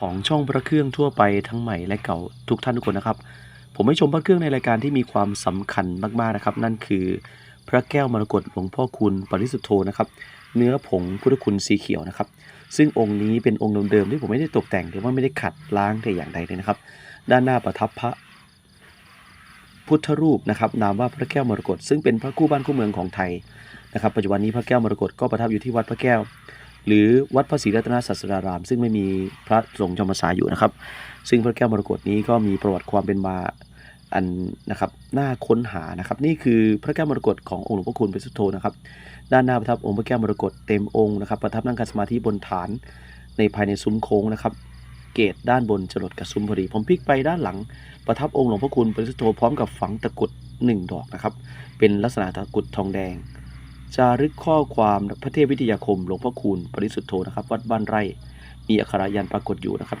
ของช่องพระเครื่องทั่วไปทั้งใหม่และเก่าทุกท่านทุกคนนะครับ ผมให้ชมพระเครื่องในรายการที่มีความสำคัญมากๆนะครับ นั่นคือพระแก้วมรกตหลวงพ่อคุณปริสุทธโธนะครับ เนื้อผงพุทธคุณสีเขียวนะครับ ซึ่งองค์นี้เป็นองค์เดิมๆที่ผมไม่ได้ตกแต่งหรือว่าไม่ได้ขัดล้างแต่อย่างใดเลยนะครับ ด้านหน้าประทับพระพุทธรูปนะครับนามว่าพระแก้วมรกตซึ่งเป็นพระคู่บ้านคู่เมืองของไทยนะครับ ปัจจุบันนี้พระแก้วมรกตก็ประทับอยู่ที่วัดพระแก้ว หรือวัดพระศรีรัตนศาสดาราม ซึ่งไม่มีพระสงฆ์จำพรรษาอยู่นะครับ ซึ่งพระแก้วมรกตนี้ก็มีประวัติความเป็นมาอันนะครับน่าค้นหานะครับ นี่คือพระแก้วมรกตขององค์หลวงพ่อคูณเปริสุโธนะครับ ด้านหน้าประทับองค์พระแก้วมรกตเต็มองค์นะครับ ประทับนั่งคัสมาธิบนฐานในภายในซุ้มโค้งนะครับ เกตด้านบนจรดกับซุ้มพอดี ผมพลิกไปด้านหลัง ประทับองค์หลวงพ่อคูณเปริสุโธพร้อมกับฝังตะกุดหนึ่งดอกนะครับ เป็นลักษณะตะกุดทองแดง จารึกข้อความพระเทพวิทยาคมหลวงพ่อคูณปริสุทธโธนะครับ วัดบ้านไร่ มีอักขระยันปรากฏอยู่นะครับ